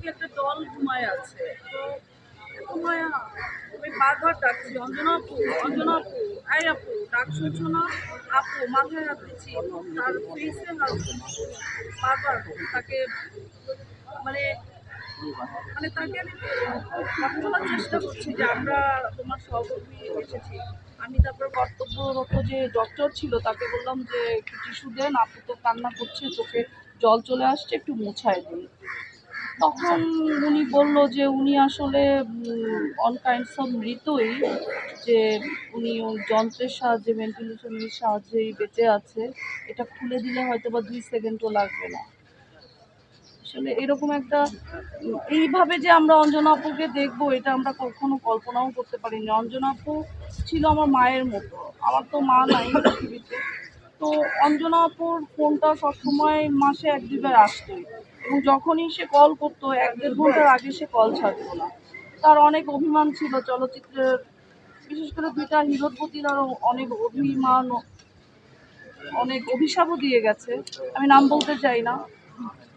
কি একটা দল ঘুমায় আছে, তো এত আমি বারবার ডাকছি, অঞ্জনা আপু অঞ্জনা আপু আই আপু, ডাক শুনছো না? আপু, মাথায় হাত দিচ্ছি, তার ফেসে হাত বারবার তাকে মানে মানে তাকে আমি বলার চেষ্টা করছি যে, আমরা তোমার সহকর্মী এসেছি। আমি তারপর কর্তব্যরত যে ডক্টর ছিল, তাকে বললাম যে, একটু টিস্যু দেন, আপু তো কান্না করছে, চোখে জল চলে আসছে, একটু মোছায় দিন। তখন উনি বলল যে উনি আসলে অন কাইন্ডস অফ মৃতই, যে উনি যন্ত্রের সাহায্যে ভেন্টিলেশনের সাহায্যেই বেঁচে আছে। এটা খুলে দিলে হয়তো বা দুই সেকেন্ডও লাগবে না। আসলে এরকম একটা এইভাবে যে আমরা অঞ্জনা আপুকে দেখব, এটা আমরা কখনো কল্পনাও করতে পারিনি। অঞ্জনা আপু ছিল আমার মায়ের মতো। আমার তো মা নাই পৃথিবীতে। তো অঞ্জনা আপুর ফোনটা সবসময় মাসে এক দুবার আসতোই। এবং যখনই সে কল করতো, এক দেড় ঘণ্টার আগে সে কল ছাড়তো না। তার অনেক অভিমান ছিল চলচ্চিত্রের, বিশেষ করে দুইটা হিরোর প্রতি তার অনেক অভিমান অনেক অভিশাপও দিয়ে গেছে। আমি নাম বলতে চাই না।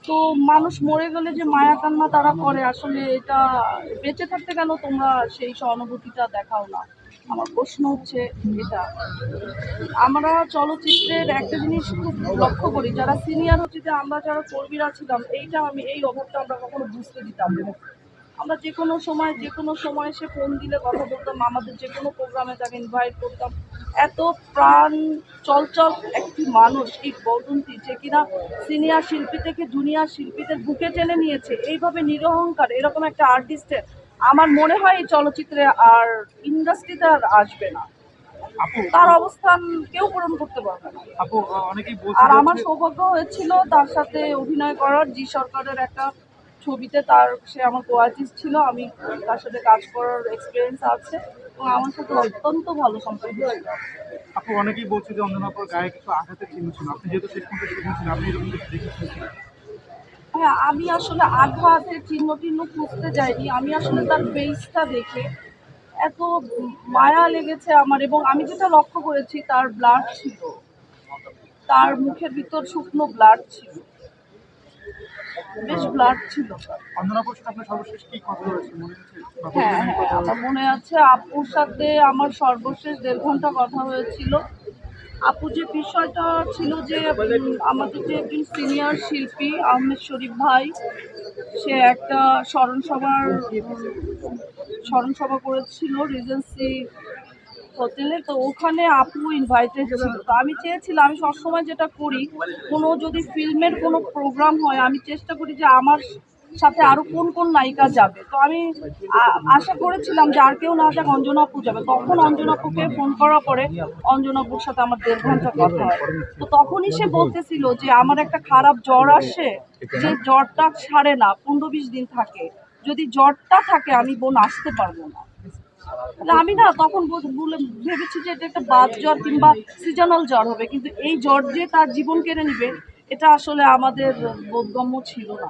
তো মানুষ মরে গেলে যে মায়া কান্না তারা করে, আসলে এটা বেঁচে থাকতে গেল তোমরা সেই সহানুভূতিটা দেখাও না। আমার প্রশ্ন হচ্ছে এটা। আমরা চলচ্চিত্রের একটা জিনিস খুব লক্ষ্য করি, যারা সিনিয়র হচ্ছে, যে আমরা যারা কর্মীরা ছিলাম, এইটা আমি, এই অভাবটা আমরা কখনো বুঝতে দিতাম না। আমরা যে কোনো সময়, যে কোনো সময় সে ফোন দিলে কথা বলতাম, আমাদের যে কোনো প্রোগ্রামে তাকে ইনভাইট করতাম। এত প্রাণ চলচল একটি মানুষ, এই বদন্তি, যে কিনা সিনিয়র শিল্পী থেকে জুনিয়র শিল্পীদের বুকে টেনে নিয়েছে, এইভাবে নিরহংকার, এরকম একটা আর্টিস্টের আমার মনে হয় এই চলচ্চিত্রে আর ইন্ডাস্ট্রিতে আর আসবে না। আপু তার অবস্থান কেউ পূরণ করতে পারবে না। আপু অনেকেই আর আমার সৌভাগ্য হয়েছিল তার সাথে অভিনয় করার জি সরকারের একটা ছবিতে তার সে আমার কো আর্টিস্ট ছিল আমি তার সাথে কাজ করার এক্সপিরিয়েন্স আছে এবং আমার সাথে অত্যন্ত ভালো সম্পর্ক ছিল। আপু অনেকেই বলছে যে অঞ্জনাপুর গায়ে কিছু আঘাতের চিহ্ন ছিল। আপনি যেহেতু শেষ পর্যন্ত শুনেছেন আপনি এরকম কিছু দেখেছেন? হ্যাঁ আমি আসলে আঘাতের চিহ্ন টিহ্ন খুঁজতে যাইনি। আমি আসলে তার ফেসটা দেখে এত মায়া লেগেছে আমার এবং আমি যেটা লক্ষ্য করেছি তার ব্লাড ছিল। তার মুখের ভিতর শুকনো ব্লাড ছিল। বেশ ব্লাড ছিল। হ্যাঁ হ্যাঁ আমার মনে আছে আপুর সাথে আমার সর্বশেষ দেড় ঘণ্টা কথা হয়েছিল। আপু যে বিষয়টা ছিল যে আমাদের যে একজন সিনিয়র শিল্পী, আহমেদ শরীফ ভাই, সে একটা স্মরণসভার স্মরণসভা করেছিল রিজেন্সি হোটেলে। তো ওখানে আপু ইনভাইটেড ছিল। তো আমি চেয়েছিলাম, আমি সবসময় যেটা করি, কোনো যদি ফিল্মের কোনো প্রোগ্রাম হয়, আমি চেষ্টা করি যে আমার সাথে আরও কোন কোন নায়িকা যাবে? তো আমি আশা করেছিলাম যে আর কেউ না যাক অঞ্জনা আপু যাবে। তখন অঞ্জনা আপুকে ফোন করার পরে অঞ্জনা আপুর সাথে আমার দেড় ঘণ্টা কথা হয়। তো তখনই সে বলতেছিল যে আমার একটা খারাপ জ্বর আসে, যে জ্বরটা ছাড়ে না, পনেরো বিশ দিন থাকে। যদি জ্বরটা থাকে, আমি বোন আসতে পারব না। আমি না তখন ভেবেছি যে এটা একটা বাদ জ্বর কিংবা সিজনাল জ্বর হবে। কিন্তু এই জ্বর যে তার জীবন কেড়ে নিবে, এটা আসলে আমাদের বোধগম্য ছিল না।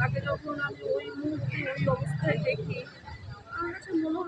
তাকে যখন আমি ওই মুহূর্তে ওই অবস্থায় দেখি আমার কাছে মনে হয়